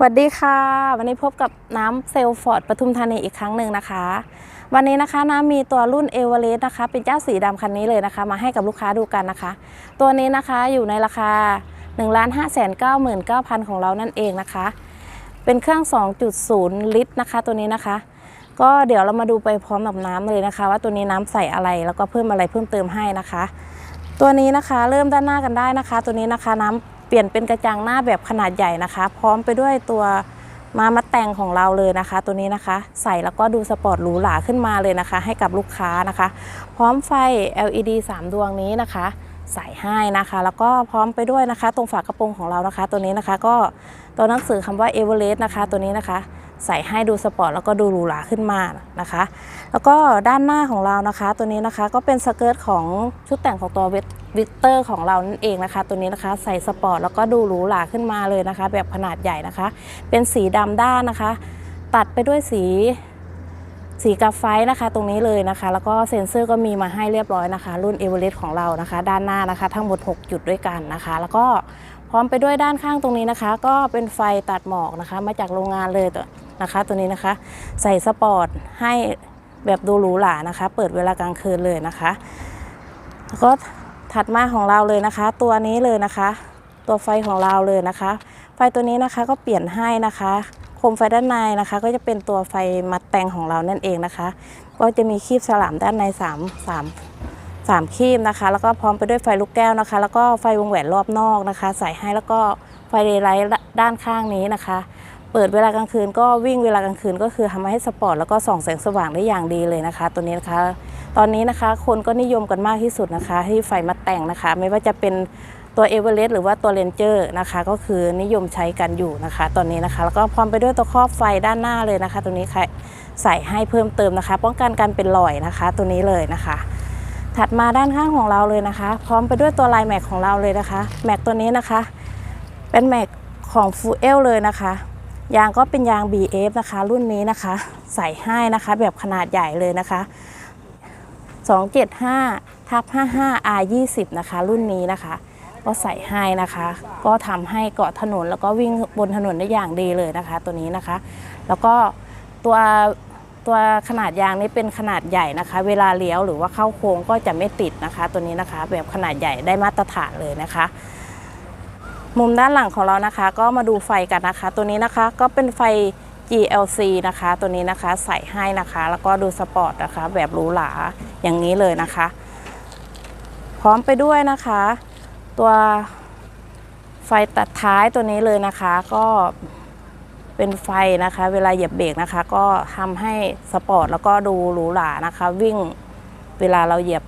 สวัสดีค่ะ วันนี้พบกับน้ำเซลฟอร์ดปทุมธานีอีกครั้งหนึ่งนะคะ วันนี้นะคะน้ำมีตัวรุ่นเอเวอเรสต์นะคะ เป็นเจ้าสีดำคันนี้เลยนะคะ มาให้กับลูกค้าดูกันนะคะ ตัวนี้นะคะอยู่ในราคา 1 5 9 9 9 0 0 ของเรานั่นเองนะคะ เป็นเครื่อง 2.0 ลิตรนะคะ ตัวนี้นะคะ ก็เดี๋ยวเรามาดูไปพร้อมกับน้ำเลยนะคะ ว่าตัวนี้น้ำใส่อะไรแล้วก็เพิ่มอะไรเพิ่มเติมให้นะคะ ตัวนี้นะคะเริ่มด้านหน้ากันได้นะคะ ตัวนี้นะคะน้ำ เปลี่ยนเป็นกระจังหน้าแบบขนาดใหญ่นะคะ พร้อมไปด้วยตัวมามาแต่งของเราเลยนะคะ ตัวนี้นะคะ ใส่แล้วก็ดูสปอร์ตหรูหราขึ้นมาเลยนะคะ ให้กับลูกค้านะคะ พร้อมไฟ LED 3 ดวงนี้นะคะ ใส่ให้นะคะ แล้วก็พร้อมไปด้วยนะคะ ตรงฝากระโปรงของเรานะคะ ตัวนี้นะคะ ก็ตัวหนังสือคำว่าเอเวอเรสต์นะคะ ตัวนี้นะคะ ใส่ให้ดูสปอร์ตแล้วก็ดูหรูหราขึ้นมานะคะ แล้วก็ด้านหน้าของเรานะคะ ตัวนี้นะคะก็เป็นสเกิร์ตของชุดแต่งของตัววิกเตอร์ของเรานั่นเองนะคะ ตัวนี้นะคะใส่สปอร์ตแล้วก็ดูหรูหราขึ้นมาเลยนะคะ แบบขนาดใหญ่นะคะ เป็นสีดำด้านนะคะ ตัดไปด้วยสีสีกาไฟนะคะตรงนี้เลยนะคะ แล้วก็เซ็นเซอร์ก็มีมาให้เรียบร้อยนะคะ รุ่นเอเวอเรสต์ของเรานะคะ ด้านหน้านะคะ ทั้งหมด 6 จุดด้วยกันนะคะ แล้วก็พร้อมไปด้วยด้านข้างตรงนี้นะคะ ก็เป็นไฟตัดหมอกนะคะ มาจากโรงงานเลยตัว นะคะตัวนี้นะคะ ใส่สปอร์ตให้แบบดูหรูหรานะคะ เปิดเวลากลางคืนเลยนะคะแล้วก็ถัดมาของเราเลยนะคะ ตัวนี้เลยนะคะ ตัวไฟของเราเลยนะคะ ไฟตัวนี้นะคะก็เปลี่ยนให้นะคะโคมไฟด้านในนะคะ ก็จะเป็นตัวไฟมัดแต่งของเรานั่นเองนะคะ ก็จะมีคีบสลามด้านใน3 3 3คีบนะคะ แล้วก็พร้อมไปด้วยไฟลูกแก้วนะคะ แล้วก็ไฟวงแหวนรอบนอกนะคะ ใส่ให้แล้วก็ไฟเดย์ไลท์ด้านข้างนี้นะคะ เปิดเวลากลางคืนก็วิ่งเวลากลางคืนก็คือทำให้สปอร์ตแล้วก็ส่องแสงสว่างได้อย่างดีเลยนะคะ ตัวนี้นะคะ ตอนนี้นะคะคนก็นิยมกันมากที่สุดนะคะ ที่ไฟมัดแต่งนะคะ ไม่ว่าจะเป็นตัวเอเวอเรสต์หรือว่าตัวเรนเจอร์นะคะ ก็คือนิยมใช้กันอยู่นะคะ ตอนนี้นะคะ แล้วก็พร้อมไปด้วยตัวครอบไฟด้านหน้าเลยนะคะ ตัวนี้ค่ะใส่ให้เพิ่มเติมนะคะ ป้องกันการเป็นรอยนะคะ ตัวนี้เลยนะคะ ถัดมาด้านข้างของเราเลยนะคะ พร้อมไปด้วยตัวลายแม็กของเราเลยนะคะแม็กตัวนี้นะคะ เป็นแม็กของฟูเอลเลยนะคะ ยางก็เป็นยาง BF นะคะ รุ่นนี้นะคะ ใส่ให้นะคะ แบบขนาดใหญ่เลยนะคะ 275ทับ 55 R 20 นะคะ รุ่นนี้นะคะ ก็ใส่ให้นะคะ ก็ทำให้เกาะถนนแล้วก็วิ่งบนถนนได้อย่างดีเลยนะคะ ตัวนี้นะคะ แล้วก็ตัวตัวขนาดยางนี้เป็นขนาดใหญ่นะคะ เวลาเลี้ยวหรือว่าเข้าโค้งก็จะไม่ติดนะคะ ตัวนี้นะคะ แบบขนาดใหญ่ได้มาตรฐานเลยนะคะ มุมด้านหลังของเรานะคะ ก็มาดูไฟกันนะคะ ตัวนี้นะคะก็เป็นไฟ GLC นะคะ ตัวนี้นะคะใส่ให้นะคะ แล้วก็ดูสปอร์ตนะคะ แบบหรูหราอย่างนี้เลยนะคะ พร้อมไปด้วยนะคะ ตัวไฟตัดท้ายตัวนี้เลยนะคะ ก็เป็นไฟนะคะ เวลาเหยียบเบรกนะคะ ก็ทำให้สปอร์ตแล้วก็ดูหรูหรานะคะ วิ่งเวลาเราเหยียบ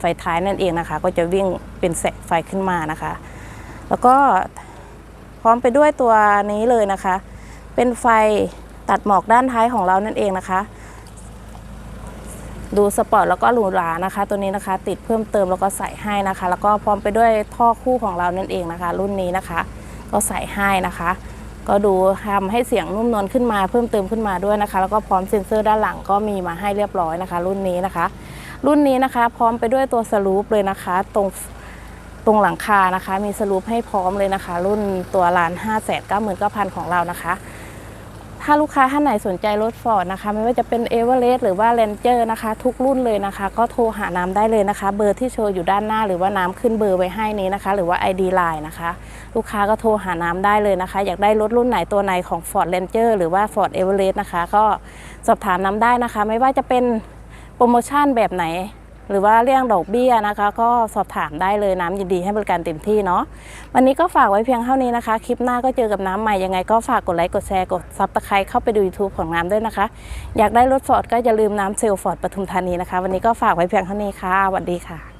ไฟท้ายนั่นเองนะคะ ก็จะวิ่งเป็นแสงไฟขึ้นมานะคะ แล้วก็พร้อมไปด้วยตัวนี้เลยนะคะ เป็นไฟตัดหมอกด้านท้ายของเรานั่นเองนะคะ ดูสปอร์ตแล้วก็หรูหรานะคะ ตัวนี้นะคะ ติดเพิ่มเติมแล้วก็ใส่ให้นะคะ แล้วก็พร้อมไปด้วยท่อคู่ของเรานั่นเองนะคะ รุ่นนี้นะคะ ก็ใส่ให้นะคะ ก็ดูทำให้เสียงนุ่มนวลขึ้นมาเพิ่มเติมขึ้นมาด้วยนะคะ แล้วก็พร้อมเซ็นเซอร์ด้านหลังก็มีมาให้เรียบร้อยนะคะ รุ่นนี้นะคะ รุ่นนี้นะคะ พร้อมไปด้วยตัวสลูปเลยนะคะ ตรง ตรงหลังคานะคะ มีสลูปให้พร้อมเลยนะคะ รุ่นตัวลาน5 9 9 0 0 0 ของเรานะคะ ถ้าลูกค้าท่านไหนสนใจรถฟอร์ดนะคะ ไม่ว่าจะเป็นเอเวอเรสต์หรือว่าเรนเจอร์นะคะ ทุกรุ่นเลยนะคะ ก็โทรหาน้ำได้เลยนะคะ เบอร์ที่โชว์อยู่ด้านหน้า หรือว่าน้ำขึ้นเบอร์ไว้ให้นี้นะคะ หรือว่า ID Line นะคะ ลูกค้าก็โทรหาน้ำได้เลยนะคะ อยากได้รถรุ่นไหนตัวไหนของ Ford Ranger หรือว่า Ford Everest นะคะ ก็สอบถามน้ำได้นะคะ ไม่ว่าจะเป็นโปรโมชั่นแบบไหน หรือว่าเรื่องดอกเบี้ยนะคะ ก็สอบถามได้เลยน้ำยินดีให้บริการเต็มที่เนาะวันนี้ก็ฝากไว้เพียงเท่านี้นะคะ คลิปหน้าก็เจอกับน้ำใหม่ยังไงก็ฝากกดไลค์กดแชร์กดซับสไครต์เข้าไปดู YouTube ของน้ำด้วยนะคะ อยากได้รถฟอร์ดก็อย่าลืมน้ำเซลฟอร์ดปทุมธานีนะคะ วันนี้ก็ฝากไว้เพียงเท่านี้ค่ะสวัสดีค่ะ